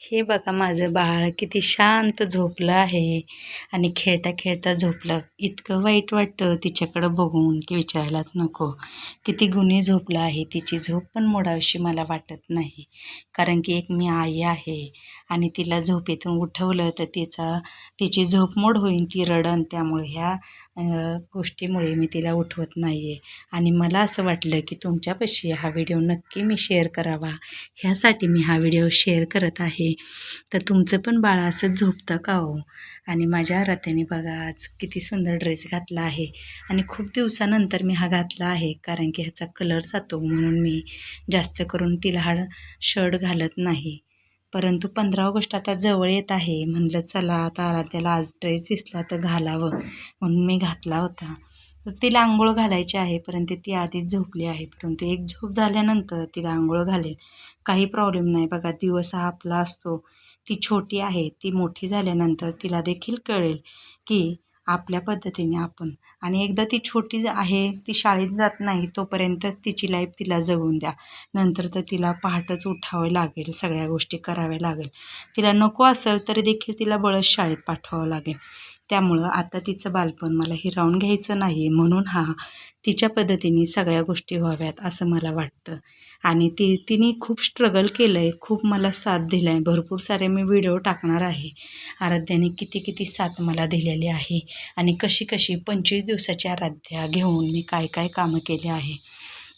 हे बघा माझं बाळ किती शांत झोपलं आहे. आणि खेळता खेळता झोपलं. इतकं वाईट वाटतं तिच्याकडं बघून की विचारायलाच नको. किती गुन्हे झोपलं आहे. तिची झोप पण मोडावीशी मला वाटत नाही. कारण की एक मी आई आहे. आणि तिला झोपेतून उठवलं तर तिचा तिची झोप मोड होईल ती रडन. त्यामुळे ह्या गोष्टीमुळे मी तिला उठवत नाही आहे आणि मला असं वाटलं की तुमच्यापाशी हा व्हिडिओ नक्की मी शेअर करावा. ह्यासाठी मी हा व्हिडिओ शेअर करत आहे. तर तुमचं पण बाळ असं झोपतं का हो? आणि माझ्या आरात्याने बघा आज किती सुंदर ड्रेस घातला आहे. आणि खूप दिवसानंतर मी हा घातला आहे कारण की ह्याचा कलर जातो म्हणून मी जास्त करून तिला हा शर्ट घालत नाही. परंतु पंधरा ऑगस्ट आता जवळ येत आहे म्हणलं चला आता आराध्याला आज ड्रेस दिसला तर घालावं म्हणून मी घातला होता. तर तिला आंघोळ घालायची आहे परंतु ती आधीच झोपली आहे. परंतु एक झोप झाल्यानंतर तिला आंघोळ घालेल. काही प्रॉब्लेम नाही. बघा दिवस हा आपला असतो. ती छोटी आहे. ती मोठी झाल्यानंतर तिला देखील कळेल की आपल्या पद्धतीने आपण. आणि एकदा ती छोटी आहे ती शाळेत जात नाही तोपर्यंतच तिची लाईफ तिला जगून द्या. नंतर तर तिला पहाटच उठावं लागेल. सगळ्या गोष्टी कराव्या लागेल. तिला नको असेल तरी देखील तिला बळच शाळेत पाठवावं लागेल. त्यामुळं आता तिचं बालपण मला हिरावून घ्यायचं नाही म्हणून हा तिच्या पद्धतीने सगळ्या गोष्टी व्हाव्यात असं मला वाटतं. आणि ती तिने खूप स्ट्रगल केलं आहे खूप मला साथ दिला आहे भरपूर सारे मी व्हिडिओ टाकणार आहे. आराध्याने किती किती साथ मला दिलेली आहे. आणि कशी कशी पंचवीस दिवसाची आराध्या घेऊन मी काय काय कामं केली आहे.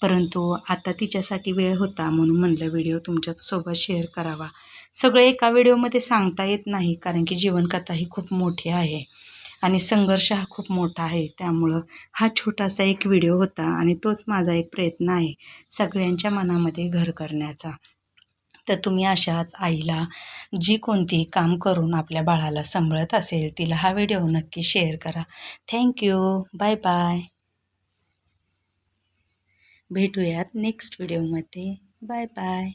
परंतु आता तिच्यासाठी वेळ होता म्हणून म्हणलं व्हिडिओ तुमच्यासोबत शेअर करावा. सगळं एका व्हिडिओमध्ये सांगता येत नाही कारण की जीवनकथा ही खूप मोठी आहे आणि संघर्ष हा खूप मोठा आहे. त्यामुळं हा छोटासा एक व्हिडिओ होता आणि तोच माझा एक प्रयत्न आहे सगळ्यांच्या मनामध्ये घर करण्याचा. तर तुम्ही अशाच आईला जी कोणती काम करून आपल्या बाळाला सांभाळत असेल तिला हा व्हिडिओ नक्की शेअर करा. Thank you. Bye bye. भेटूयात नेक्स्ट व्हिडिओमध्ये. Bye bye.